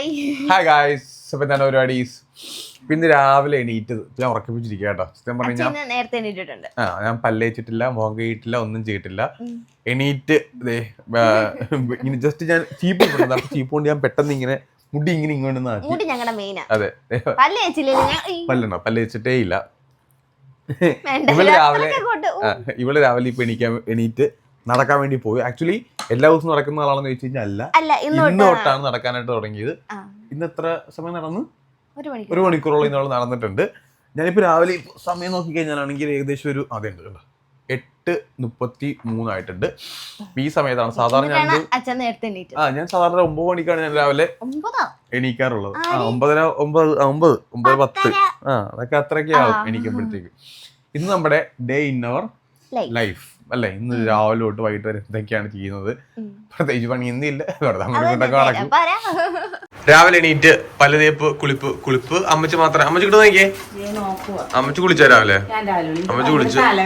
Hi hi guys അപ്പൊ എന്താണ് പരിപാടി? പിന്നെ രാവിലെ എണീറ്റത്. ഞാൻ ഉറക്കിപ്പിച്ചിരിക്കുക കേട്ടോ സത്യം പറഞ്ഞു ഞാൻ നേരത്തെ എണീറ്റിട്ടുണ്ട്. ആ ഞാൻ പല്ലേച്ചിട്ടില്ല മുഖം കഴിയിട്ടില്ല ഒന്നും ചെയ്തിട്ടില്ല. എണീറ്റ് ആ, ഇങ്ങനെ ജസ്റ്റ് ഞാൻ ചീപ്പ് ഇട്ടിട്ടുണ്ട് അപ്പൊ ചീപ്പ് കൊണ്ട് ഞാൻ പെട്ടെന്ന് ഇങ്ങനെ മുടി ഇങ്ങനെ ഇങ്ങോട്ട് മുടി ഞങ്ങളുടെ മെയിനാ അതെ. പല്ലണോ പല്ലേച്ചിട്ടേ ഇല്ല. ഇവൾ രാവിലെ ഇവൾ രാവിലെ ഇപ്പൊ എണീക്കാൻ എണീറ്റ് നടക്കാൻ വേണ്ടി പോയി. ആക്ച്വലി എല്ലാ ദിവസവും നടക്കുന്ന ആളാണെന്ന് ചോദിച്ചു കഴിഞ്ഞാൽ അല്ല. അല്ല ഇന്ന് ഇന്ന് തൊട്ടാണ് നടക്കാനായിട്ട് തുടങ്ങിയത്. ഇന്ന് എത്ര സമയം നടന്നു? ഒരു മണിക്കൂറോളം ഇന്നോളം നടന്നിട്ടുണ്ട്. ഞാനിപ്പോ രാവിലെ സമയം നോക്കി കഴിഞ്ഞാലാണെങ്കിൽ ഏകദേശം ഒരു അതെ ഉണ്ട് എട്ട് മുപ്പത്തി മൂന്നായിട്ടുണ്ട് ഈ സമയത്താണ്. സാധാരണ ഞാൻ ആ ഞാൻ സാധാരണ ഒമ്പത് മണിക്കാണ് ഞാൻ രാവിലെ എണീക്കാറുള്ളത്. ആ ഒമ്പതര ഒമ്പത് ഒമ്പത് ഒമ്പത് പത്ത്. ആ അതൊക്കെ അത്രയൊക്കെ ആവും. എണീക്കുമ്പോഴത്തേക്ക്. ഇന്ന് നമ്മുടെ ഡേ ഇൻ അവർ ലൈഫ് അല്ലെ? ഇന്ന് രാവിലെ തൊട്ട് വൈകിട്ട് വരെ എന്തൊക്കെയാണ് ചെയ്യുന്നത്. പ്രത്യേകിച്ച് പണി ഇന്നില്ല വെറുതെ അങ്ങോട്ടും അതെ, ഇങ്ങോട്ടൊക്കെ അതെ, നടക്കും. പറയാ. രാവിലെ എണീറ്റ് പലതേപ്പ് തേപ്പ് കുളിപ്പ് കുളിപ്പ്. അമ്മച്ചി മാത്രം അമ്മച്ചി കിട്ടുന്ന നോക്കിയേ. അമ്മച്ച് കുളിച്ചാ രാവിലെ? ഞാൻ രാവിലെ അമ്മച്ച് രാവിലെ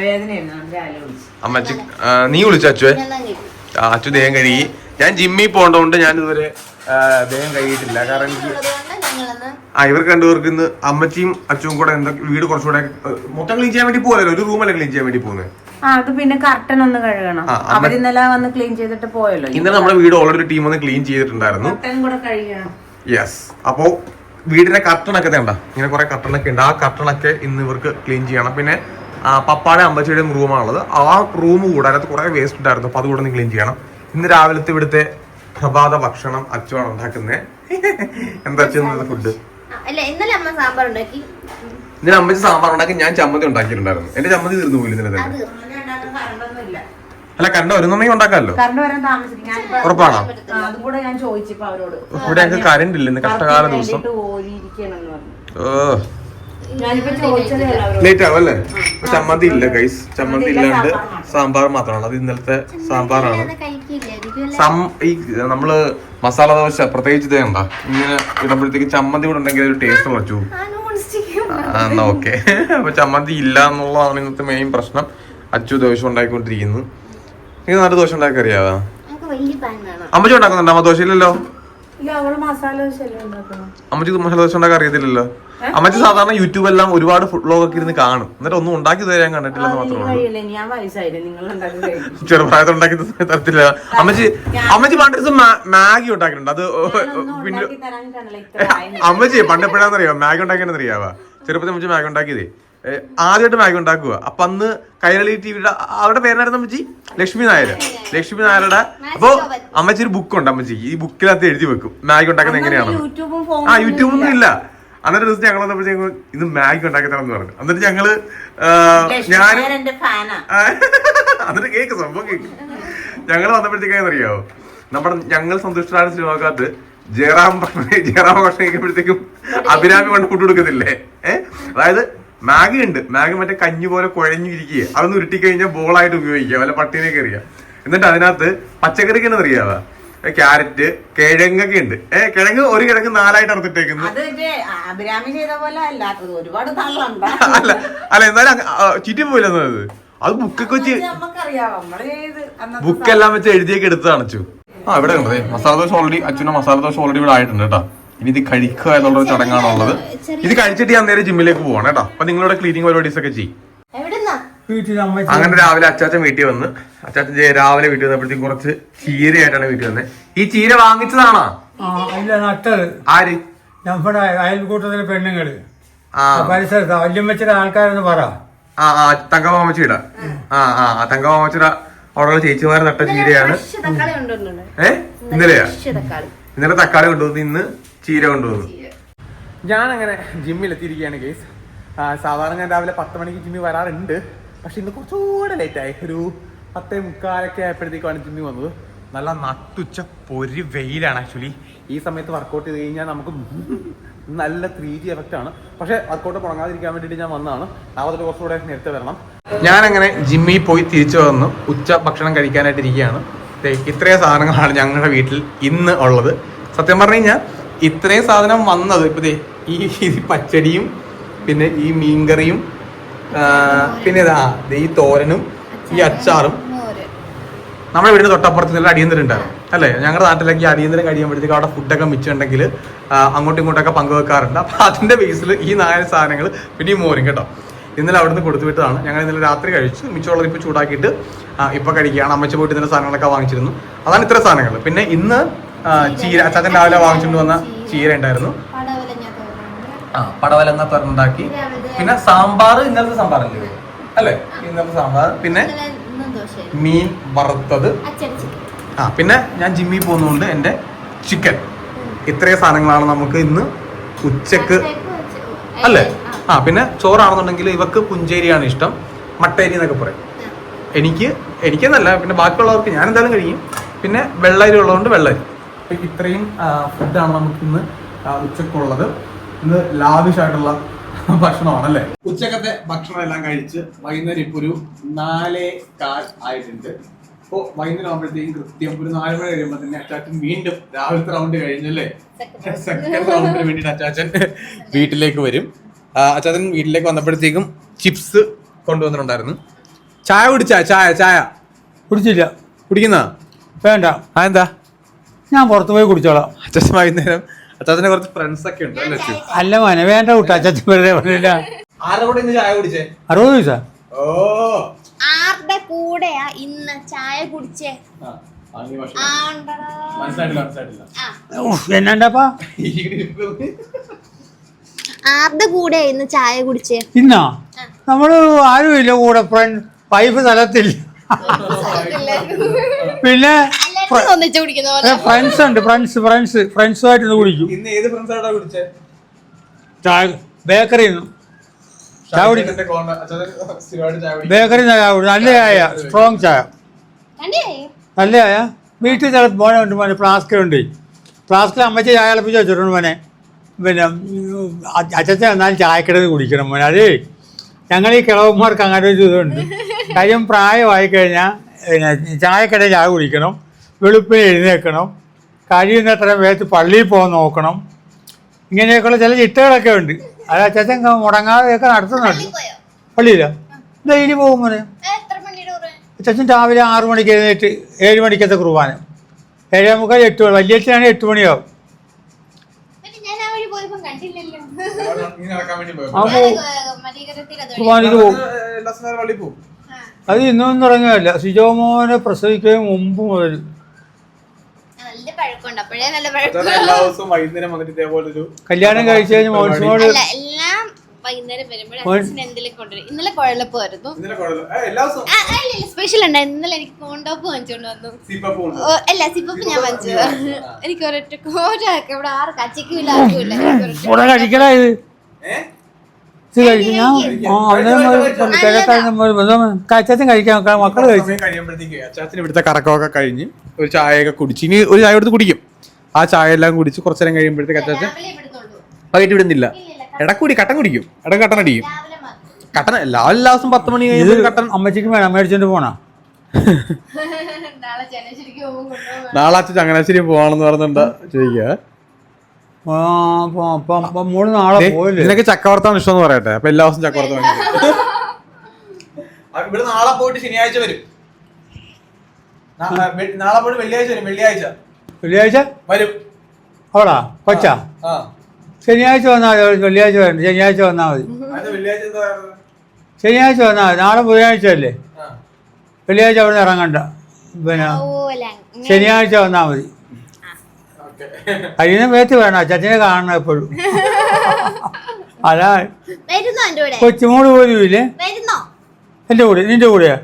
അമ്മച്ചി നീ വിളിച്ച അച്ചുവേ? അച്ചു ദേഹം കഴുകി. ഞാൻ ജിമ്മിൽ പോകേണ്ടതുകൊണ്ട് ഞാൻ ഇതുവരെ ദേഹം കഴുകിയിട്ടില്ല. കാരണം എനിക്ക് ആ ഇവർക്ക് രണ്ടുപേർക്ക് ഇന്ന് അമ്മച്ചിയും അച്ചുവും കൂടെ എന്തൊക്കെ വീട് കുറച്ചുകൂടെ മൊത്തം ക്ലീൻ ചെയ്യാൻ വേണ്ടി പോകല്ലോ ഒരു റൂമല്ല ക്ലീൻ ചെയ്യാൻ വേണ്ടി പോകുന്നത് അത് പിന്നെ കർട്ടൻ ഒന്ന് കഴുകണം. അവർ ഇന്നലെ വന്ന് ക്ലീൻ ചെയ്തിട്ട് പോയല്ലോ. ഇന്നലെ നമ്മുടെ വീട് ഓൾറെഡി ഒരു ടീം ഒന്ന് ക്ലീൻ ചെയ്തിട്ടുണ്ടായിരുന്നു. കർട്ടൻ കൂടെ കഴുകണം. യെസ് അപ്പോ വീടിന്റെ കർട്ടണൊക്കെ തേണ്ട ഇങ്ങനെ കുറെ കർട്ടണൊക്കെ ഉണ്ട്. ആ കർട്ടണൊക്കെ ഇന്ന് ഇവർക്ക് ക്ലീൻ ചെയ്യണം. പിന്നെ പപ്പാടെ അമ്മച്ചിയുടെയും റൂമാണുള്ളത് ആ റൂം കൂടെ അതിനകത്ത് കുറെ വേസ്റ്റ് ഉണ്ടായിരുന്നു. അപ്പൊ അതുകൂടെ ഒന്ന് ക്ലീൻ ചെയ്യണം. ഇന്ന് രാവിലത്തെ ഇവിടുത്തെ പ്രഭാത ഭക്ഷണം അച്ചുവാണ് ഉണ്ടാക്കുന്നത് എന്താ അച്ഛൻ ഫുഡ് അല്ല ഇന്നലെ അമ്മ സാമ്പാർ ഉണ്ടാക്കി. ഇന്നലെ അമ്മച്ചി സാമ്പാർ ഉണ്ടാക്കി. ഞാൻ ചമ്മന്തി ഉണ്ടാക്കിയിട്ടുണ്ടായിരുന്നു. എന്റെ ചമ്മന്തി തീർന്നു പോയില്ല ഇന്നലെ തന്നെ. അല്ല കറണ്ട് വരുന്നുണ്ടെങ്കിൽ ഉണ്ടാക്കാമല്ലോ കറണ്ട് വരാൻ താമസിക്കും. ഞാൻ ഉറപ്പാണോ? ആ, അതും കൂടെ ഞാൻ ചോദിച്ചപ്പോ അവരോട്. ഇവിടെ ഞങ്ങൾക്ക് കറണ്ട് ഇല്ല ഇന്ന് കഷ്ടകാല ദിവസം. പറഞ്ഞു. ഞാനിപ്പോ ചോദിച്ചതേ അവരോട്. ലേറ്റ് ആവും അല്ലേ? ചമ്മന്തി ഇല്ല ഗൈസ് ചമ്മന്തി ഇല്ലാണ്ട് സാമ്പാർ മാത്രമാണ്. അത് ഇന്നലത്തെ സാമ്പാറാണ്? സം ഈ നമ്മൾ മസാല ദോശ പ്രത്യേകിച്ച് ഇത് കണ്ട ഇങ്ങനെ ഇടുമ്പോഴത്തേക്ക് ചമ്മന്തി കൂടെ ഉണ്ടെങ്കിൽ ഒരു ടേസ്റ്റ് കുറച്ചു. പോകും. ആ, എന്നാ ഓക്കെ അപ്പൊ ചമ്മന്തി ഇല്ല എന്നുള്ളതാണ് ഇന്നത്തെ മെയിൻ പ്രശ്നം. അച്ചു ദോശ ഉണ്ടാക്കിക്കൊണ്ടിരിക്കുന്നു നീ നാല് ദോശ ഉണ്ടാക്കി അറിയാവാ നമുക്ക് വലിയ പാൻ വേണം. അമ്മച്ചി ഉണ്ടാക്കുന്നുണ്ടോ? അമ്മ ദോശയില്ലല്ലോ? അമ്മച്ചി മസാല ദോശ ഉണ്ടാക്കാൻ അറിയത്തില്ലല്ലോ? അമ്മച്ചി സാധാരണ യൂട്യൂബ് എല്ലാം ഒരുപാട് ഫുഡ് വ്ലോഗ് ഒക്കെ ഇരുന്ന് കാണും. എന്നിട്ട് ഒന്നും ഉണ്ടാക്കി തരാൻ കണ്ടിട്ടില്ലെന്ന് മാത്രമേ ഉള്ളൂ. കഴിയില്ല ഞാൻ വയസ്സായില്ലേ? നിങ്ങൾ ഉണ്ടാക്കി കഴിക്കും ചെറുപ്രായത്തിൽ ഉണ്ടാക്കി തരത്തില്ല. അമ്മച്ചി അമ്മച്ചി പണ്ട് ദിവസം മാഗി ഉണ്ടാക്കിയിട്ടുണ്ട്. അത്. അമ്മച്ചി പണ്ട് എപ്പോഴാണെന്നറിയാമോ മാഗി ഉണ്ടാക്കിയെന്ന് അറിയാവാ ചെറുപ്പത്തിൽ അമ്മച്ചി മാഗി ഉണ്ടാക്കിയതേ. ആദ്യമായിട്ട് മാഗി ഉണ്ടാക്കുക. അപ്പൊ അന്ന് കൈരളി ടിവിയുടെ അവരുടെ പേരായിരുന്നു അമ്മച്ചി? ലക്ഷ്മി നായർ. ലക്ഷ്മി നായരുടെ അപ്പൊ അമ്മച്ചി ഒരു ബുക്കുണ്ട് അമ്മച്ചി. ഈ ബുക്കിനകത്ത് എഴുതി വെക്കും. മാഗി ഉണ്ടാക്കുന്നത് എങ്ങനെയാണ് യൂട്യൂബും ആ യൂട്യൂബൊന്നും ഇല്ല. അന്നത്തെ ദിവസം ഞങ്ങൾ വന്നപ്പോഴത്തേക്കും ഇത് മാഗി ഉണ്ടാക്കി തരാം എന്ന് പറഞ്ഞു. എന്നിട്ട് ഞങ്ങൾ ഞാൻ ഞാനും എന്നിട്ട് കേക്ക് സംഭവം കേക്ക്. ഞങ്ങൾ വന്നപ്പോഴത്തേക്കും അറിയാവോ നമ്മുടെ ഞങ്ങൾ സന്തുഷ്ടരായ സിനിമാക്കകത്ത് ജയറാം ജയറാം ഭക്ഷണം കഴിക്കുമ്പോഴത്തേക്കും അഭിരാമി കൊണ്ട് ഫുഡ് കൊടുക്കത്തില്ലേ? ഏഹ് അതായത് മാഗി ഉണ്ട്. മാഗി മറ്റേ കഞ്ഞി പോലെ കുഴഞ്ഞിരിക്കുക അതൊന്ന് ഉരുട്ടി കഴിഞ്ഞാൽ ബോളായിട്ട് ഉപയോഗിക്കുക വല്ല പട്ടീനെ കയറിയ എന്നിട്ട് അതിനകത്ത് പച്ചക്കറിക്ക് തന്നെ അറിയാവാ? ക്യാരറ്റ് കിഴങ്ങൊക്കെ ഉണ്ട്. ഏഹ് കിഴങ്ങ് ഒരു കിഴങ്ങ് നാലായിട്ട് അറുത്തിട്ടേക്കുന്നു. അല്ല. അല്ല എന്നാലും ചുറ്റി പോയില്ലെന്നത് അത്? ബുക്കൊക്കെ വെച്ച് അന്നത്തെ വെച്ച് എഴുതിയൊക്കെ എടുത്ത് കാണിച്ചു. ആ ഇവിടെ ഉണ്ട് മസാല ദോശ ഓൾറെഡി അച്ഛനും മസാല ദോശ ഓൾറെഡി ഇവിടെ ആയിട്ടുണ്ട് കേട്ടോ. ഇനി ഇത് കഴിക്കുക എന്നുള്ളൊരു ചടങ്ങാണുള്ളത് ഇത് കഴിച്ചിട്ട് ഞാൻ നേരെ ജിമ്മിലേക്ക് പോവാണ് കേട്ടോ. അപ്പൊ നിങ്ങളുടെ ക്ലീനിങ് പരിപാടീസ് ഒക്കെ ചെയ്യും അങ്ങനെ രാവിലെ അച്ചാച്ചൻ വീട്ടിൽ വന്ന് അച്ചാച്ചൻ രാവിലെ വീട്ടിൽ വന്നപ്പോഴത്തേക്കും കുറച്ച് ചീരയായിട്ടാണ് വീട്ടിൽ വന്നത് ഈ ചീര വാങ്ങിച്ചതാണോ? ആ ഇല്ല നട്ടത്. ആര്? നമ്മുടെ അയൽക്കൂട്ടത്തിലെ പെണ്ണുങ്ങൾ. ആ. പരിസരത്ത് വല്യമ്മച്ചിയുടെ ആൾക്കാരെന്ന് പറ. ആ ആ തങ്കമാമച്ചിയുടെ ആ ആ ആ തങ്കമാമച്ചിയുടെ അവിടെയുള്ള ചേച്ചിമാരെ നട്ട ചീരയാണ്. ഏഹ് ഏ? ഇന്നലെയാ? ഇന്നലെ തക്കാളി കൊണ്ടുവന്നു ഇന്ന് ചീര കൊണ്ടുവന്നു. ഞാൻ അങ്ങനെ ജിമ്മിൽ എത്തിയിരിക്കുകയാണ് കേസ് സാധാരണ ഞാൻ രാവിലെ പത്ത് മണിക്ക് ജിമ്മിൽ വരാറുണ്ട്. പക്ഷെ ഇന്ന് കുറച്ചുകൂടെ ലേറ്റ് ആയി. ഒരു പത്തേ മുക്കാലൊക്കെ ആയപ്പോഴത്തേക്കാണ് ജിമ്മിൽ വന്നത്. നല്ല നട്ടുച്ച പൊരി വെയിലാണ് ആക്ച്വലി ഈ സമയത്ത് വർക്കൗട്ട് ചെയ്ത് കഴിഞ്ഞാൽ നമുക്ക് നല്ല ത്രീ ജി എഫക്റ്റ് ആണ്. പക്ഷെ വർക്കൗട്ട് മുടങ്ങാതിരിക്കാൻ വേണ്ടിയിട്ട് ഞാൻ വന്നതാണ്. രാവിലെ കുറച്ചുകൂടെ നേരത്തെ വരണം. ഞാനങ്ങനെ ജിമ്മിൽ പോയി തിരിച്ചു വന്നു ഉച്ച ഭക്ഷണം കഴിക്കാനായിട്ട് ഇരിക്കുകയാണ് ദേ, ഇത്രയും സാധനങ്ങളാണ് ഞങ്ങളുടെ വീട്ടിൽ ഇന്ന് ഉള്ളത്. സത്യം പറഞ്ഞു കഴിഞ്ഞാൽ ഇത്രയും സാധനം വന്നത് ഇപ്പതേ ഈ പച്ചടിയും പിന്നെ ഈ മീൻകറിയും പിന്നെ ഇതാ ഈ തോരനും ഈ അച്ചാറും നമ്മുടെ വീടിന് തൊട്ടപ്പുറത്ത് നല്ല അടിയന്തരം ഉണ്ടായിരുന്നു അല്ലേ? ഞങ്ങളുടെ നാട്ടിലേക്ക് അടിയന്തരം കഴിയുമ്പോഴത്തേക്ക് അവിടെ ഫുഡൊക്കെ മിച്ചുണ്ടെങ്കിൽ അങ്ങോട്ടും ഇങ്ങോട്ടൊക്കെ പങ്കുവെക്കാറുണ്ട്. അപ്പൊ അതിന്റെ ബേസിൽ ഈ നാല് സാധനങ്ങൾ പിന്നെ ഈ മോരും കേട്ടോ. ഇന്നലെ അവിടുന്ന് കൊടുത്തു വിട്ടതാണ്. ഞങ്ങൾ ഇന്നലെ രാത്രി കഴിച്ചു. മിച്ചമുള്ളത് ഇപ്പോൾ ചൂടാക്കിയിട്ട് ഇപ്പോൾ ഇപ്പൊ കഴിക്കുകയാണ്. അമ്മച്ച പോയിട്ട് ഇന്നലെ സാധനങ്ങളൊക്കെ വാങ്ങിച്ചിരുന്നു. അതാണ് ഇത്ര സാധനങ്ങൾ. പിന്നെ ഇന്ന് ചീര അച്ചാച്ചൻ രാവിലെ വാങ്ങിച്ചുകൊണ്ട് വന്ന ചീര ഉണ്ടായിരുന്നു. ആ പടവല എന്ന പറഞ്ഞുണ്ടാക്കി പിന്നെ സാമ്പാർ ഇന്നലത്തെ സാമ്പാർ അല്ലേ? ഇന്നലത്തെ സാമ്പാർ. പിന്നെ മീൻ വറുത്തത്. ആ പിന്നെ ഞാൻ ജിമ്മിൽ പോകുന്നതുകൊണ്ട് എന്റെ ചിക്കൻ. ഇത്രയും സാധനങ്ങളാണ് നമുക്ക് ഇന്ന് ഉച്ചയ്ക്ക്. അല്ലേ? ആ പിന്നെ ചോറാണെന്നുണ്ടെങ്കിൽ ഇവക്ക് പുഞ്ചേരിയാണ് ഇഷ്ടം. മട്ടേരി എന്നൊക്കെ പറയും. എനിക്ക് എനിക്കെന്നല്ല പിന്നെ ബാക്കിയുള്ളവർക്ക് ഞാൻ എന്തായാലും കഴിയും. പിന്നെ വെള്ളരി ഉള്ളതുകൊണ്ട് വെള്ളരി. ഇത്രയും ഫുഡാണ് നമുക്ക് ഇന്ന് ഉച്ചക്കുള്ളത് ഇന്ന് ലാവിഷ് ആയിട്ടുള്ള ഭക്ഷണമാണ് അല്ലേ ഉച്ചക്കത്തെ ഭക്ഷണം എല്ലാം കഴിച്ച് വൈകുന്നേരം ഇപ്പൊ ഒരു നാലേ കാൽ ആയിട്ടുണ്ട്. ഇപ്പോ വൈകുന്നേരം ആകുമ്പോഴത്തേക്കും കൃത്യം ഒരു നാല് മണി കഴിയുമ്പോൾ തന്നെ അച്ചാച്ചൻ വീണ്ടും രാവിലത്തെ റൗണ്ട് കഴിഞ്ഞല്ലേ സെക്കൻഡ് റൗണ്ടിന് വേണ്ടിയിട്ട് അച്ചാച്ചൻ വീട്ടിലേക്ക് വരും. അച്ചാച്ചൻ വീട്ടിലേക്ക് വന്നപ്പോഴത്തേക്കും ചിപ്സ് കൊണ്ടുവന്നിട്ടുണ്ടായിരുന്നു. ചായ കുടിച്ചാ? ചായ ചായ. കുടിച്ചില്ല. കുടിക്കുന്ന? വേണ്ട. ആ എന്താ? ഞാൻ പുറത്തു പോയി കുടിച്ചോളാം. വൈകുന്നേരം അച്ചാച്ചന്റെ കുറച്ച് ഫ്രണ്ട്സ് ഒക്കെ ഉണ്ട് അല്ലേ മോനെ വേണ്ട കൂട്ടാ അച്ഛൻ വെറുതെ പറഞ്ഞില്ല. ആരുടെ കൂടെ ഇന്ന് ചായ കുടിച്ചേ? അറുപത് പൈസ ഓ. ആരുടെ കൂടെയാ ഇന്ന് ചായ കുടിച്ചേ? ആ, ആ, നീ ഭക്ഷണം. ആ ഉണ്ടടാ. മനസ്സിലായിട്ടില്ല മനസ്സിലായിട്ടില്ല. ആ. എന്നാണ്ടാപ്പാ? ആരുടെ കൂടെ ഇന്ന് ചായ കുടിച്ചേ? ഇന്നാ? നമ്മൾ ആരുമില്ല കൂടെ ഫ്രണ്ട് വൈഫ് സ്ഥലത്തില്ല പിന്നെ ഒന്നിച്ച് കുടിക്കുന്ന പോലെ. ഫ്രണ്ട്സ് ഉണ്ട് ഫ്രണ്ട്സ് ഫ്രണ്ട്സ് ഫ്രണ്ട്സുമായിട്ട് ഇന്ന് കുടിക്കും. ഇന്ന് ഏത് ഫ്രണ്ട്സ് ആയിട്ടാ കുടിച്ചേ? ചായ ബേക്കറിയിൽ നിന്ന്. ചായ കുടിക്കും. അച്ചാച്ചന്റെ കോണ്ട- ചായ കുടിക്കും. നല്ല ചായ സ്ട്രോങ് ചായ. കണ്ടേ നല്ല ചായ? വീട്ടിൽ ചില മോനെ ഉണ്ട് മോനെ ഫ്ലാസ്കിലുണ്ട് ഫ്ലാസ്കിൽ അമ്മച്ച ചായ തിളപ്പിച്ച് വെച്ചിട്ടുണ്ട് മോനെ. പിന്നെ അച്ഛൻ എന്നാലും ചായക്കിടന്ന് കുടിക്കണം മോനെ. അതേ ഞങ്ങൾ ഈ കിളവന്മാർക്ക് അങ്ങനെ ഒരു ഇതുണ്ട്. കാര്യം പ്രായമായി കഴിഞ്ഞാൽ പിന്നെ ചായക്കിടയിൽ ചായ കുടിക്കണം. വെളുപ്പിന് എഴുന്നേൽക്കണം. കഴിയുന്നത്ര വേഗത്ത് പള്ളിയിൽ പോകാൻ നോക്കണം. ഇങ്ങനെയൊക്കെയുള്ള ചില ചിട്ടകളൊക്കെ ഉണ്ട്. അത് അച്ഛൻ മുടങ്ങാതെയൊക്കെ നടത്തുന്നുണ്ട്. പള്ളിയില്ല ഡെയിലി പോകും മോനെ. അച്ഛൻ രാവിലെ ആറു മണിക്ക് എഴുന്നേറ്റ് ഏഴ് മണിക്കത്തെ കുർബാന. ഏഴേ മുക്കാൽ എട്ട് മണി. വലിയ വലിയച്ഛനാണെങ്കിൽ എട്ട് മണിയാവും. അത് കുർബാനയ്ക്ക് പോകും. ഇന്നും തുടങ്ങിയതല്ല സിജോമോനെ പ്രസവിക്കുകയും മുമ്പ് മുതൽ. നല്ല പഴക്കമുണ്ട്. അപ്പോഴേ നല്ല അച്ചാച്ചൻ പഴക്കം എല്ലാ ദിവസവും വൈകുന്നേരം വന്നിട്ട് ഇതേപോലെ ഒരു കല്യാണം കഴിച്ചു കഴിഞ്ഞ് മോൻസിനോട് അല്ല എല്ലാം വൈകുന്നേരം വരുമ്പോഴാണ് അച്ഛൻ എന്തെങ്കിലും കൊണ്ടുവരും. ഇന്നലെ ഏ, എല്ലാ ദിവസവും? ഇല്ല, ഇല്ല, സ്പെഷ്യൽ ഉണ്ടായിരുന്നു. ഇന്നലെ എനിക്ക് കോണ്ടോപ്പ് വാങ്ങിച്ചോണ്ട് വന്നു. സീപ്പപ്പ് ഉണ്ട്. ഓ, അല്ല സിപ്പപ്പ് ഞാൻ വാങ്ങിച്ചു. എനിക്ക് ഒരൊറ്റ ഒരാൾക്ക് ഇവിടെ എനിക്ക് ഒരൊറ്റ ഇവിടെ കഴിക്കലാ ഇത്. ഏ? ഇത് കഴിക്കും ഞാൻ ആ അന്നേരം കിഴക്കാൻ മക്കൾ കഴിച്ചു സമയം കഴിയുമ്പോഴത്തേക്ക് അച്ചാച്ചന് ഇവിടുത്തെ കറക്കമൊക്കെ കഴിഞ്ഞ് ഒരു ചായയൊക്കെ കുടിച്ച് ഇനി ഒരു ചായ എടുത്ത് കുടിക്കും. ആ ചായ എല്ലാം കുടിച്ച് കുറച്ചു നേരം കഴിയുമ്പോഴത്തേക്ക് അച്ചാച്ചൻ പകറ്റി വൈകിട്ട് വിടുന്നില്ല. ഇടക്കൂടി കട്ടൻ കുടിക്കും. ഇടയ്ക്ക് കട്ടൻ അടിക്കും. കട്ടൻ എല്ലാ എല്ലാ ദിവസം പത്ത് മണി കഴിഞ്ഞ കട്ടൻ അമ്മച്ചിക്ക് വേണം. മേടിച്ചോണ്ട് പോണോ? നാളെ അച്ഛൻ ചങ്ങനാശ്ശേരി പോവാണെന്ന് പറഞ്ഞിട്ട് ചോദിക്കുക അപ്പൊ നാളെ പോയില്ലേ നിനക്ക് ചക്കവർത്താൻ ഇഷ്ടം എന്ന് പറയട്ടെ. അപ്പൊ എല്ലാ ദിവസം ചക്കവർത്ത ഇവിടെ നാളെ പോയിട്ട് ശനിയാഴ്ച വരും. നാളെ പോയിട്ട് വെള്ളിയാഴ്ച വരും വെള്ളിയാഴ്ച. വെള്ളിയാഴ്ച? വരും. അവളാ? കൊച്ചാ? ശനിയാഴ്ച വന്നാൽ മതി വെള്ളിയാഴ്ച വരണ്ട. ശനിയാഴ്ച വന്നാൽ മതി? ശനിയാഴ്ച വന്നാൽ മതി. നാളെ ബുധനാഴ്ച അല്ലേ. വെള്ളിയാഴ്ച അവിടെ നിന്ന് ഇറങ്ങണ്ട. പിന്നെ. ശനിയാഴ്ച വന്നാൽ മതി. ഓക്കേ. വേറ്റ് വേത്ത് വേണം അച്ചാച്ചനെ കാണണം എപ്പോഴും. അതാ എന്റെ കൊച്ചുമോൾ പോലും ഇല്ലേ എന്റെ കൂടെ നിന്റെ കൂടെയാ?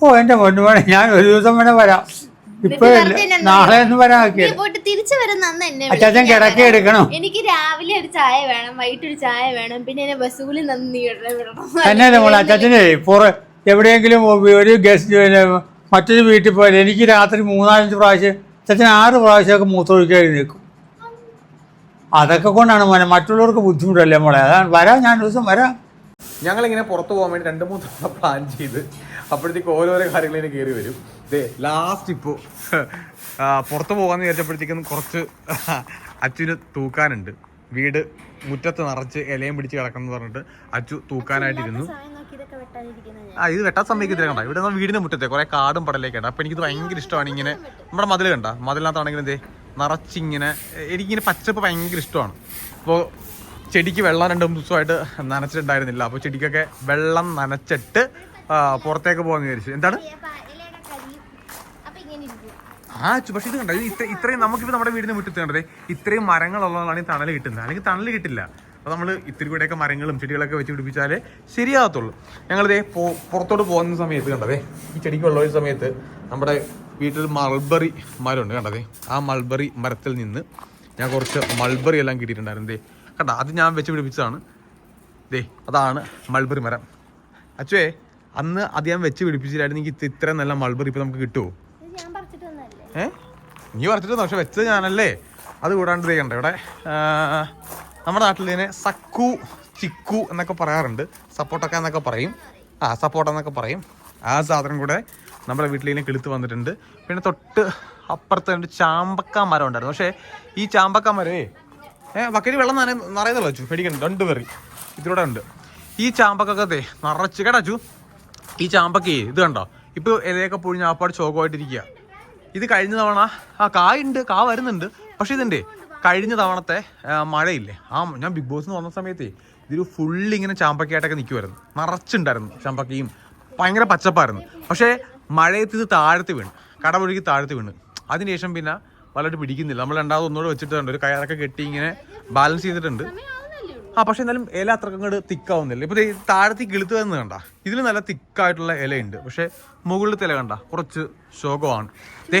ഓ എന്റെ മോട്ട് വേണം ഞാൻ ഒരു ദിവസം വേണേ വരാം. ഇപ്പഴല്ല നാളെ ഒന്നും വരാൻ അച്ചാച്ചൻ കിടക്ക. എടുക്കണം. എനിക്ക് രാവിലെ ഒരു ചായ വേണം വൈകിട്ട് ഒരു ചായ വേണം പിന്നെ എന്നെ ബസ്സുകൂലി കൂലി നന്ദി തന്നെ തന്നെയല്ലേ മോളെ അച്ചാച്ചനെ പുറ എവിടെയെങ്കിലും ഒരു ഗസ്റ്റ് മറ്റൊരു വീട്ടിൽ പോയാൽ എനിക്ക് രാത്രി മൂന്നാലഞ്ച് പ്രാവശ്യം അച്ഛൻ ആറ് പ്രാവശ്യമൊക്കെ മൂത്രമൊഴിക്കാൻ നിൽക്കും അതൊക്കെ കൊണ്ടാണ് മോനെ മറ്റുള്ളവർക്ക് ബുദ്ധിമുട്ടല്ലേ മോളെ? അതാണ് വരാം ഞാൻ ദിവസം വരാം. ഞങ്ങൾ ഇങ്ങനെ പുറത്തു പോകാൻ വേണ്ടി രണ്ട് മൂന്ന് തവണ പ്ലാൻ ചെയ്ത് അപ്പോഴത്തേക്ക് ഓരോരോ കാര്യങ്ങളിനെ കയറി വരും. ഇതേ ലാസ്റ്റ് ഇപ്പോൾ പുറത്തു പോകാമെന്ന് വിചാരിച്ചപ്പോഴത്തേക്കും കുറച്ച് അച്ഛന് തൂക്കാനുണ്ട്. വീട് മുറ്റത്ത് നിറച്ച് ഇലയും പിടിച്ച് കിടക്കണം എന്ന് പറഞ്ഞിട്ട് അച്ചു തൂക്കാനായിട്ടിരുന്നു. ആ ഇത് വെട്ടാൻ സമ്മതിക്കത്തില്ല കണ്ട? ഇവിടെ വീടിന്റെ മുറ്റത്തെ കുറെ കാടും പടലൊക്കെ ഉണ്ട് അപ്പൊ എനിക്കിത് ഭയങ്കര ഇഷ്ടമാണ് ഇങ്ങനെ നമ്മുടെ മതിൽ കണ്ട? മതിലിനകത്താണെങ്കിലും എന്തേ? നിറച്ചിങ്ങനെ എനിക്കിങ്ങനെ പച്ചപ്പ് ഭയങ്കര ഇഷ്ടമാണ്. അപ്പോൾ ചെടിക്ക് വെള്ളം രണ്ട് മൂന്ന് ദിവസമായിട്ട് നനച്ചിട്ടുണ്ടായിരുന്നില്ല. അപ്പോൾ ചെടിക്കൊക്കെ വെള്ളം നനച്ചിട്ട് പുറത്തേക്ക് പോകാന്ന് വിചാരിച്ചു. എന്താണ്? ആ പക്ഷേ ഇത് കണ്ടോ? ഇത് ഇത്ര ഇത്രയും നമുക്കിപ്പോൾ നമ്മുടെ വീടിന് മുറ്റത്ത് കണ്ടത് ഇത്രയും മരങ്ങളുള്ളതാണ് ഈ തണൽ കിട്ടുന്നത്. അല്ലെങ്കിൽ തണൽ കിട്ടില്ല. അപ്പോൾ നമ്മൾ ഇത്തിരി കൂടെയൊക്കെ മരങ്ങളും ചെടികളൊക്കെ വെച്ച് പിടിപ്പിച്ചാലേ ശരിയാകത്തുള്ളൂ. ഞങ്ങളിതേ പോ പുറത്തോട്ട് പോകുന്ന സമയത്ത് കണ്ടതേ ഈ ചെടിക്ക് വെള്ളമൊഴിച്ച സമയത്ത് നമ്മുടെ വീട്ടിൽ മൾബറി മരമുണ്ട് കണ്ടതേ. ആ മൾബറി മരത്തിൽ നിന്ന് ഞാൻ കുറച്ച് മൾബറി എല്ലാം കിട്ടിയിട്ടുണ്ടായിരുന്നു ദേ. കണ്ട അത് ഞാൻ വെച്ച് പിടിപ്പിച്ചതാണ്. ദേ അതാണ് മൾബറി മരം. അച്ഛേ അന്ന് അത് ഞാൻ വെച്ച് പിടിപ്പിച്ചില്ലായിരുന്നെങ്കിൽ ഇത് ഇത്രയും നല്ല മൾബറി ഇപ്പം നമുക്ക് കിട്ടുമോ ഏ? നീ പറിച്ചിട്ട് പക്ഷെ വെച്ചത് ഞാനല്ലേ. അത് കൂടാണ്ട് ദേ കണ്ടോ ഇവിടെ. നമ്മുടെ നാട്ടിൽ ഇതിനെ സക്കു ചിക്കു എന്നൊക്കെ പറയാറുണ്ട്. സപ്പോട്ടക്ക എന്നൊക്കെ പറയും. ആ സപ്പോട്ട എന്നൊക്കെ പറയും. ആ സാധനം കൂടെ നമ്മുടെ വീട്ടിൽ ഇതിനെ കിളുത്ത് വന്നിട്ടുണ്ട്. പിന്നെ തൊട്ട് അപ്പുറത്ത് രണ്ട് ചാമ്പക്ക മരം ഉണ്ടായിരുന്നു. പക്ഷേ ഈ ചാമ്പക്ക മരേ ഏഹ് ബക്കറ്റ് വെള്ളം നന നിറയുന്നല്ലോ അച്ചു? പേടിക്കണം രണ്ട് പേറി ഇതിലൂടെ ഉണ്ട്. ഈ ചാമ്പക്കൊക്കെ നിറച്ച് കേടാച്ചു ഈ ചാമ്പക്കേ ഇത് കണ്ടോ? ഇപ്പൊ ഇലയൊക്കെ പൊഴിഞ്ഞ് ആപ്പാട് ചോകമായിട്ടിരിക്കുക ഇത് കഴിഞ്ഞ തവണ ആ കായുണ്ട് കാ വരുന്നുണ്ട്. പക്ഷേ ഇതുണ്ടേ കഴിഞ്ഞ തവണത്തെ മഴയില്ലേ? ആ ഞാൻ ബിഗ് ബോസ് എന്ന് വന്ന സമയത്തേ ഇതൊരു ഫുള്ള് ഇങ്ങനെ ചാമ്പക്കയായിട്ടൊക്കെ നിൽക്കുമായിരുന്നു നിറച്ചുണ്ടായിരുന്നു ചാമ്പക്കയും. ഭയങ്കര പച്ചപ്പായിരുന്നു. പക്ഷേ മഴയത്ത് ഇത് താഴത്ത് വീണ്. കടപൊഴുകി താഴത്ത് വീണ്. അതിനുശേഷം പിന്നെ വല്ലതും പിടിക്കുന്നില്ല. നമ്മൾ രണ്ടാമത് ഒന്നുകൂടെ വെച്ചിട്ടുണ്ട് ഒരു കയറൊക്കെ കെട്ടി ഇങ്ങനെ ബാലൻസ് ചെയ്തിട്ടുണ്ട്. ആ പക്ഷെ എന്നാലും ഇല അത്ര അങ്ങോട്ട് തിക്കാവുന്നില്ല. ഇപ്പൊ ദേ ഈ താഴത്തെ കിളുത്ത് വന്ന് കണ്ട ഇതിൽ നല്ല തിക്കായിട്ടുള്ള ഇലയുണ്ട്. പക്ഷെ മുകളിലത്തെ ഇല കണ്ട കുറച്ച് ശോകമാണ്. ദേ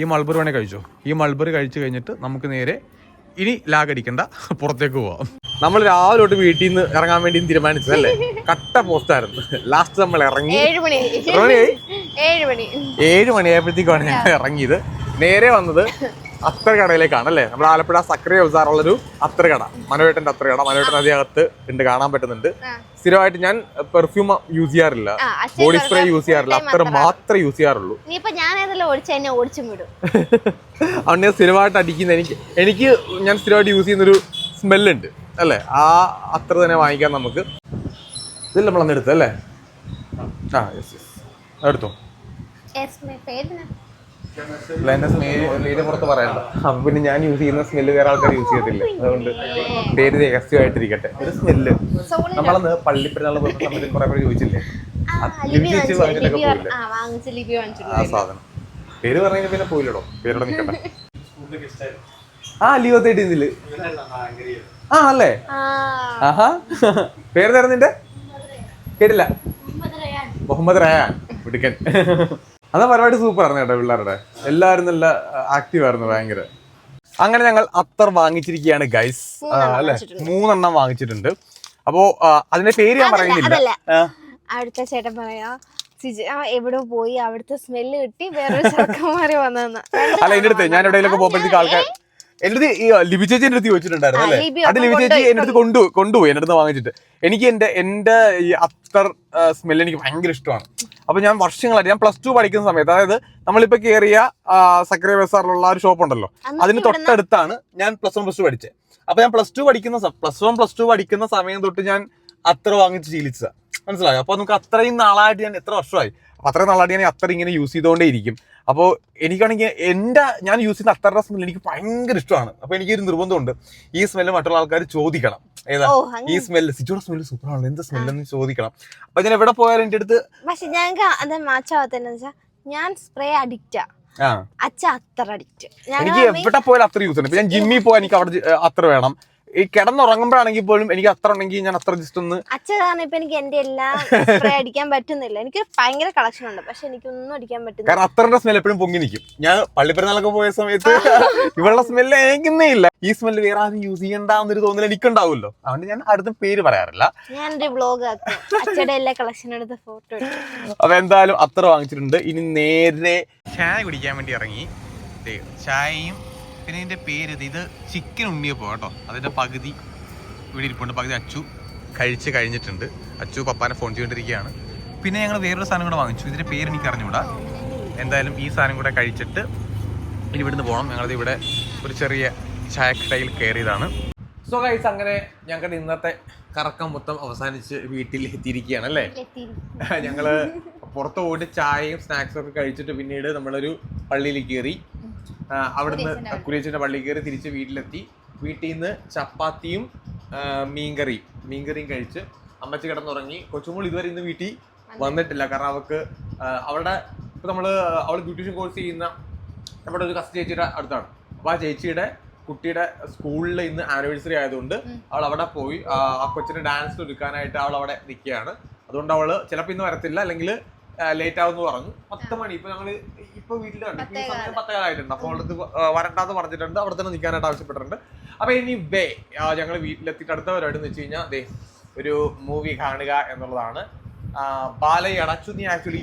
ഈ മൾബറി വേണേ കഴിച്ചോ? ഈ മൾബറി കഴിച്ചു കഴിഞ്ഞിട്ട് നമുക്ക് നേരെ ഇനി ലാഗടിക്കണ്ട പുറത്തേക്ക് പോവാം. നമ്മൾ രാവിലെ തൊട്ട് വീട്ടിൽ നിന്ന് ഇറങ്ങാൻ വേണ്ടി തീരുമാനിച്ചതല്ലേ? കട്ട പോസ്റ്റായിരുന്നു ലാസ്റ്റ് നമ്മൾ ഇറങ്ങി. ഏഴ് മണി. ഏഴ് മണിയായപ്പോഴത്തേക്കാണ് ഞങ്ങൾ ഇറങ്ങിയത്. നേരെ വന്നത് അത്ര കടയിലേക്കാണ് അല്ലേ നമ്മുടെ ആലപ്പുഴ സക്രിയ ഉസാറുള്ളൊരു അത്ര കട മനോവേട്ടന്റെ അത്ര കട മനോവേട്ടൻ അതിനകത്ത് ഉണ്ട് കാണാൻ പറ്റുന്നുണ്ട്. സ്ഥിരമായിട്ട് ഞാൻ പെർഫ്യൂം യൂസ് ചെയ്യാറില്ല. ബോഡി സ്പ്രേ യൂസ് ചെയ്യാറില്ല. അത്ര. മാത്രമേ യൂസ് ചെയ്യാറുള്ളൂ. ഞാൻ സ്ഥിരമായിട്ട് അടിക്കുന്ന എനിക്ക് എനിക്ക് ഞാൻ സ്ഥിരമായിട്ട് യൂസ് ചെയ്യുന്നൊരു സ്മെല്ലുണ്ട് അല്ലേ? ആ അത്ര തന്നെ വാങ്ങിക്കാൻ നമുക്ക്. ഇതിൽ നമ്മളന്ന് എടുത്തത് അല്ലേ ആ യെസ് യെസ് എടുത്തോ? പുറത്ത് പറയണ്ട. അപ്പൊ പിന്നെ ഞാൻ യൂസ് ചെയ്യുന്ന സ്മെല്ല് വേറെ ആൾക്കാർ യൂസ് ചെയ്യത്തില്ല? അതുകൊണ്ട് പേര് രഹസ്യമായിട്ടിരിക്കട്ടെ. ഒരു സ്മെല്ല് നമ്മളന്ന് പള്ളിപ്പെരുന്നാൾ പോകുന്ന സമയത്ത് കുറെ പേര് ചോദിച്ചില്ലേ? ആ, സാധനം. പേര് പറഞ്ഞെങ്കിൽ പിന്നെ പോയില്ലടോ? പേരോടെ നിൽക്കട്ടെ ആ ലിയോ തേട്ടിന്നിൽ ആ അല്ലേ? ആ. ആഹാ. പേര് തരം നിന്റെ കേട്ടില്ല മുഹമ്മദ് റയാൻ. മിടുക്കൻ. അതാ പരിപാടി സൂപ്പർ ആയിരുന്നു കേട്ടോ പിള്ളേരുടെ. എല്ലാവരും നല്ല ആക്റ്റീവ് ആയിരുന്നു ഭയങ്കര. അങ്ങനെ ഞങ്ങൾ അത്തർ വാങ്ങിച്ചിരിക്കുകയാണ് ഗൈസ് അല്ലെ? മൂന്നെണ്ണം വാങ്ങിച്ചിട്ടുണ്ട്. അപ്പോ അതിന്റെ പേര് ഞാൻ പറയുന്നില്ല. അടുത്ത ചേട്ടൻ പറയാ എവിടെ പോയി അവിടുത്തെ സ്മെല്ല് കിട്ടി വേറെ ചെറുക്കന്മാര് വന്നെന്ന് അല്ല എന്റെ അടുത്ത് ഞാൻ എവിടെയെങ്കിലും പോകുമ്പോഴത്തേക്ക് ആൾക്കാർ എന്റെ ഈ ലിബി ചേച്ചി എന്റെ അടുത്ത് ചോദിച്ചിട്ടുണ്ടായിരുന്നു അല്ലേ? അത് ലിബി ചേച്ചി എന്റെ അടുത്ത് കൊണ്ടു കൊണ്ടുപോയി എന്റെ അടുത്ത് വാങ്ങിച്ചിട്ട്. എനിക്ക് എന്റെ എന്റെ ഈ അത്തർ സ്മെൽ എനിക്ക് ഭയങ്കര ഇഷ്ടമാണ്. അപ്പൊ ഞാൻ വർഷങ്ങളായിട്ട് ഞാൻ പ്ലസ് ടു പഠിക്കുന്ന സമയത്ത് അതായത് നമ്മളിപ്പോ കയറിയ സക്രിയ ബസാറിലുള്ള ഒരു ഷോപ്പ് ഉണ്ടല്ലോ അതിന് തൊട്ടടുത്താണ് ഞാൻ പ്ലസ് വൺ പ്ലസ് ടു പഠിച്ചത് അപ്പൊ ഞാൻ പ്ലസ് ടു പഠിക്കുന്ന പ്ലസ് വൺ പ്ലസ് ടു പഠിക്കുന്ന സമയം തൊട്ട് ഞാൻ അത്ര വാങ്ങിച്ച് ശീലിച്ച മനസ്സിലായോ? അപ്പൊ നമുക്ക് അത്രയും നാളായിട്ട് ഞാൻ എത്ര വർഷമായി? അപ്പൊ അത്രയും നാളായിട്ട് ഞാൻ അത്ര ഇങ്ങനെ യൂസ് ചെയ്തുകൊണ്ടേ ഇരിക്കും. അപ്പോൾ എനിക്കാണെങ്കിൽ എന്റെ ഞാൻ യൂസ് ചെയ്യുന്ന അത്തറ സ്മെൽ എനിക്ക് ഭയങ്കര ഇഷ്ടമാണ്. അപ്പൊ എനിക്കൊരു നിർബന്ധമുണ്ട്. ഈ സ്മെല്ല് മറ്റുള്ള ആൾക്കാർ ചോദിക്കണം. ഏതാ? ഈ സ്മെല്ല് സിജോയുടെ സ്മെല്ല് സൂപ്പർ ആണല്ലോ എന്ത് സ്മെല്ലെന്ന് ചോദിക്കണം. അപ്പൊ ഞാൻ എവിടെ പോയാലും എന്റെ അടുത്ത് പക്ഷെ ഞങ്ങൾക്ക് അത് മാച്ചാവത്തെന്ന് വെച്ചാൽ ഞാൻ സ്പ്രേ അഡിക്റ്റാ അച്ഛ അത്ര അഡിക്റ്റ് എനിക്ക് എവിടെ പോയാലും അത്ര യൂസ് ഉണ്ട്. ഞാൻ ജിമ്മിൽ പോയാൽ എനിക്ക് അവിടെ അത്ര വേണം. ഈ കിടന്നുറങ്ങുമ്പോഴാണെങ്കിൽ പോലും എനിക്ക് അത്ര ഉണ്ടെങ്കിൽ ഞാൻ അത്ര ജസ്റ്റ് ഒന്ന് അച്ഛൻ കാരണം ഇപ്പൊ എനിക്ക് എന്റെ എല്ലാം സ്പ്രേ അടിക്കാൻ പറ്റുന്നില്ല. എനിക്ക് ഭയങ്കര കളക്ഷൻ ഉണ്ട്. പക്ഷെ എനിക്കൊന്നും അടിക്കാൻ പറ്റുന്നില്ല. കാരണം അത്രയുടെ സ്മെൽ എപ്പോഴും പൊങ്ങി നിൽക്കും. ഞാൻ പള്ളിപ്പെരുന്നാളൊക്കെ പോയ സമയത്ത് ഇവളുടെ സ്മെല്ല് ഏകുന്നേ ഇല്ല. ഈ സ്മെല്ല് വേറെ ആരും യൂസ് ചെയ്യണ്ടെന്നൊരു തോന്നൽ എനിക്കുണ്ടാവുമല്ലോ. അതുകൊണ്ട് ഞാൻ അടുത്ത പേര് പറയാറില്ല. ഞാൻ വ്ലോഗ് ആക്കും. അച്ഛയുടെ എല്ലാ കളക്ഷൻ എടുത്ത് ഫോട്ടോ എടുക്കും. അപ്പൊ എന്തായാലും അത്ര വാങ്ങിച്ചിട്ടുണ്ട്. ഇനി നേരെ ചായ കുടിക്കാൻ വേണ്ടി ഇറങ്ങി. ദേ, ചായയും പിന്നെ ഇതിന്റെ പേര് ഇത്. ഇത് ചിക്കൻ ഉണ്ണിയപ്പോ കേട്ടോ. അതിന്റെ പകുതി ഇവിടെ ഇരിപ്പുണ്ട്. പകുതി അച്ചു കഴിച്ച് കഴിഞ്ഞിട്ടുണ്ട്. അച്ചു പപ്പാനെ ഫോൺ ചെയ്തുകൊണ്ടിരിക്കുകയാണ് പിന്നെ ഞങ്ങൾ വേറൊരു സാധനം കൂടെ വാങ്ങിച്ചു. ഇതിന്റെ പേര് എനിക്ക് അറിഞ്ഞുകൂടാ. എന്തായാലും ഈ സാധനം കൂടെ കഴിച്ചിട്ട് ഇനി ഇവിടുന്ന് പോകണം ഞങ്ങളത് ഇവിടെ ഒരു ചെറിയ ചായക്കടയിൽ കയറിയതാണ്. സോ ഗൈസ് അങ്ങനെ ഞങ്ങളുടെ ഇന്നത്തെ കറക്കം മൊത്തം അവസാനിച്ച് വീട്ടിൽ എത്തിയിരിക്കുകയാണ്. അല്ലേ ഞങ്ങൾ പുറത്ത് പോയിട്ട് ചായയും സ്നാക്സും ഒക്കെ കഴിച്ചിട്ട് പിന്നീട് നമ്മളൊരു പള്ളിയിൽ കയറി അവിടുന്ന് കുരിയച്ചന്റെ പള്ളി. കയറി തിരിച്ച് വീട്ടിലെത്തി. വീട്ടിൽ നിന്ന് ചപ്പാത്തിയും മീൻകറിയും മീൻകറിയും കഴിച്ച് അമ്മച്ചി കിടന്നുറങ്ങി. കൊച്ചുമോൾ ഇതുവരെ ഇന്ന് വീട്ടിൽ വന്നിട്ടില്ല. കാരണം അവൾക്ക് അവളുടെ ഇപ്പൊ നമ്മൾ അവൾ ബ്യൂട്ടീഷ്യൻ കോഴ്സ് ചെയ്യുന്ന നമ്മുടെ ഒരു കസ്റ്റ ചേച്ചിയുടെ അടുത്താണ്. അപ്പോൾ ആ ചേച്ചിയുടെ കുട്ടിയുടെ സ്കൂളിൽ ഇന്ന് ആനിവേഴ്സറി ആയതുകൊണ്ട് അവൾ അവിടെ പോയി. ആ കൊച്ചിന് ഡാൻസ് ഒരുക്കാനായിട്ട് അവൾ അവിടെ നിൽക്കുകയാണ്. അതുകൊണ്ട് അവൾ ചിലപ്പോൾ ഇന്ന് വരത്തില്ല. അല്ലെങ്കിൽ ലേറ്റ് ആവും പറഞ്ഞു. പത്ത് മണി. ഇപ്പൊ ഞങ്ങൾ ഇപ്പൊ വീട്ടിലുണ്ട്. ഇപ്പൊ ഈ സമയം പത്തേകാലായിട്ടുണ്ട് അപ്പോൾ അവളത് വരണ്ടാന്ന് പറഞ്ഞിട്ടുണ്ട്. അവിടെ തന്നെ നിൽക്കാനായിട്ട് ആവശ്യപ്പെട്ടിട്ടുണ്ട്. അപ്പൊ ഇനി വേ ഞങ്ങൾ വീട്ടിലെത്തിയിട്ട് അടുത്ത പരിപാടി എന്ന് വെച്ച് കഴിഞ്ഞാൽ അതെ ഒരു മൂവി കാണുക എന്നുള്ളതാണ്. ബാലയ്യാട്. അച്ചു നീ ആക്ച്വലി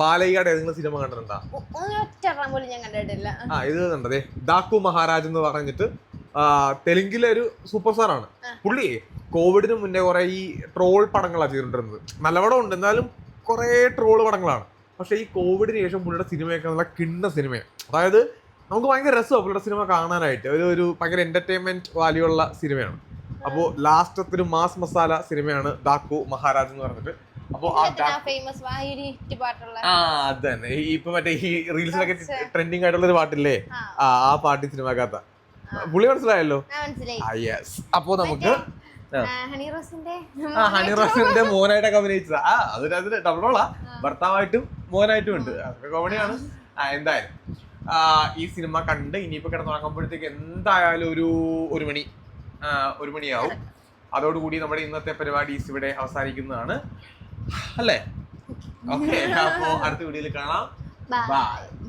ബാലയ്യാട് ഏതെങ്കിലും സിനിമ കണ്ടിട്ടുണ്ടോ? ഞാൻ കണ്ടിട്ടില്ല. ആ ഇത് കണ്ടതേ ദാക്കു മഹാരാജ് എന്ന് പറഞ്ഞിട്ട് തെലുങ്കിലെ ഒരു സൂപ്പർ സ്റ്റാർ ആണ്. പുള്ളി കോവിഡിന് മുന്നേ കുറെ ഈ ട്രോൾ പടങ്ങളാണ് ചെയ്തിട്ടുണ്ടിരുന്നത് നല്ല പടം ഉണ്ട്. എന്നാലും കുറെ ട്രോൾ പടങ്ങളാണ്. പക്ഷേ ഈ കോവിഡിന് ശേഷം പുള്ളിയുടെ സിനിമയൊക്കെ നല്ല കിണ്ണ സിനിമയാണ് അതായത് നമുക്ക് ഭയങ്കര രസമാണ് പുള്ളിയുടെ സിനിമ കാണാനായിട്ട്. ഒരു ഒരു ഭയങ്കര എന്റർടൈൻമെന്റ് വാല്യൂ ഉള്ള സിനിമയാണ്. അപ്പോൾ ലാസ്റ്റത്തെ ഒരു മാസ് മസാല സിനിമയാണ് ദാക്കു മഹാരാജ് എന്ന് പറഞ്ഞിട്ട്. അപ്പോൾ അത് തന്നെ ഇപ്പൊ മറ്റേ ഈ റീൽസിലൊക്കെ ട്രെൻഡിങ് ആയിട്ടുള്ള ഒരു പാട്ടില്ലേ? ആ. പാട്ട് സിനിമക്കകത്ത. പുള്ളി മനസ്സിലായല്ലോ? അപ്പോ നമുക്ക് ഹണി റോസിന്റെ ആ ഹണി റോസിന്റെ മോനായിട്ടൊക്കെ അഭിനയിച്ചത്. ആ അതിന് അതിന് ഡബിളോളാ ഭർത്താവായിട്ടും മോനായിട്ടും ഉണ്ട്. അതൊക്കെ കോമഡിയാണ് ആ എന്തായാലും. ഈ സിനിമ കണ്ട് ഇനിയിപ്പോ കിടന്നുറങ്ങുമ്പോഴത്തേക്ക് എന്തായാലും ഒരു ഒരു മണി ഒരു മണിയാവും. അതോടുകൂടി നമ്മുടെ ഇന്നത്തെ പരിപാടി ഇവിടെ അവസാനിക്കുന്നതാണ്. അല്ലേ? ഓക്കെ. അപ്പോ അടുത്ത വീഡിയോയിൽ കാണാം. ബൈ